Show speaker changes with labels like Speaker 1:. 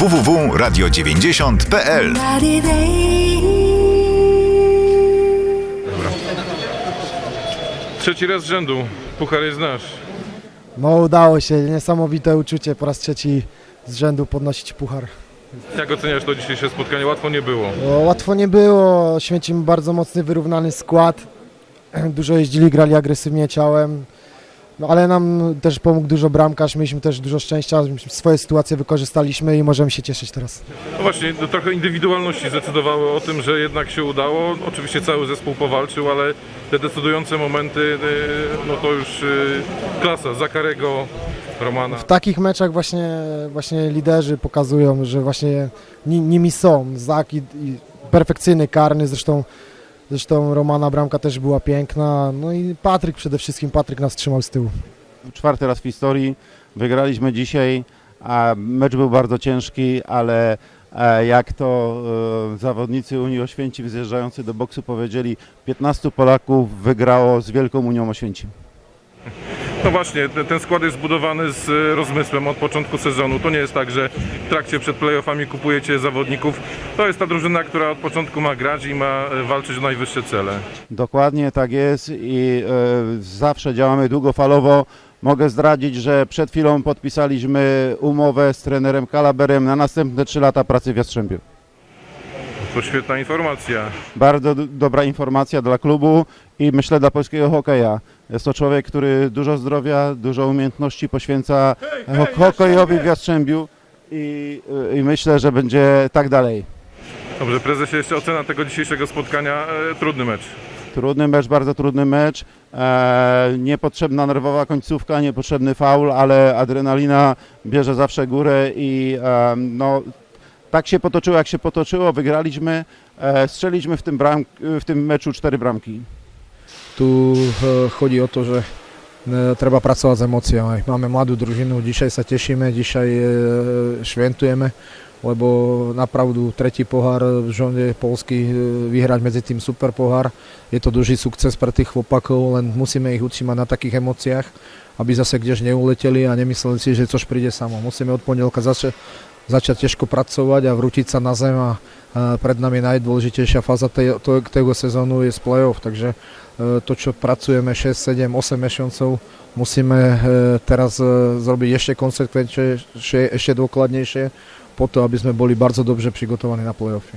Speaker 1: www.radio90.pl
Speaker 2: Trzeci raz z rzędu. Puchar jest nasz.
Speaker 3: No udało się, niesamowite uczucie po raz trzeci z rzędu podnosić puchar.
Speaker 2: Jak oceniasz to dzisiejsze spotkanie? Łatwo nie było.
Speaker 3: No, łatwo nie było, Święcimy bardzo mocny, wyrównany skład. Dużo jeździli, grali agresywnie ciałem. No, ale nam też pomógł dużo bramkarz, mieliśmy też dużo szczęścia, swoje sytuacje wykorzystaliśmy i możemy się cieszyć teraz.
Speaker 2: No właśnie, to trochę indywidualności zdecydowały o tym, że jednak się udało. Oczywiście cały zespół powalczył, ale te decydujące momenty, y, no to już y, klasa Zakarego, Romana.
Speaker 3: W takich meczach właśnie, właśnie liderzy pokazują, że właśnie ni- nimi są. Zak i, i perfekcyjny, karny, zresztą, zresztą Romana bramka też była piękna. No i Patryk przede wszystkim, Patryk nas trzymał z tyłu.
Speaker 4: czwarty raz w historii. Wygraliśmy dzisiaj, a mecz był bardzo ciężki, ale e, jak to e, zawodnicy Unii Oświęcim zjeżdżający do boksu powiedzieli, 15 Polaków wygrało z Wielką Unią Oświęcim.
Speaker 2: No właśnie, ten, skład jest zbudowany z y, rozmysłem od początku sezonu. To nie jest tak, że w trakcie przed playoffami kupujecie zawodników. To jest ta drużyna, która od początku ma grać i ma y, walczyć o najwyższe cele.
Speaker 4: Dokładnie tak jest i e, zawsze działamy długofalowo. Mogę zdradzić, że przed chwilą podpisaliśmy umowę z trenerem Kalaberem na następne 3 lata pracy w Jastrzębiu.
Speaker 2: To świetna informacja.
Speaker 4: Bardzo dobra informacja dla klubu i myślę dla polskiego hokeja. Jest to człowiek, który dużo zdrowia, dużo umiejętności poświęca ho- hokejowi w Jastrzębiu i, i myślę, że będzie tak dalej.
Speaker 2: Dobrze, prezesie, jeszcze ocena tego dzisiejszego spotkania. E, trudny mecz.
Speaker 4: Trudny mecz, bardzo trudny mecz. E, niepotrzebna nerwowa końcówka, niepotrzebny faul, ale adrenalina bierze zawsze górę i e, no, tak się potoczyło, jak się potoczyło. Wygraliśmy, e, strzeliśmy w tym, bram, w tym meczu cztery bramki.
Speaker 5: Tu e, chodí o to, že e, treba pracovať s emóciami. Máme mladú družinu, dzisiaj sa tešíme, dzisiaj e, šventujeme, lebo napravdu tretí pohár v žonde polský e, vyhrať medzi tým super pohár. Je to dužý sukces pre tých chlopakov, len musíme ich utrzymať na takých emóciách, aby zase kdež neuleteli a nemysleli si, že což príde samo. Musíme od pondelka zase začať ťažko pracovať a vrútiť sa na zem a pred nami najdôležitejšia fáza tej, to, toho sezónu je z play-off, takže e, to, čo pracujeme 6, 7, 8 mesiacov, musíme e, teraz e, zrobiť ešte konsekventnejšie, ešte dôkladnejšie, po to, aby sme boli bardzo dobrze przygotowani na play-offy.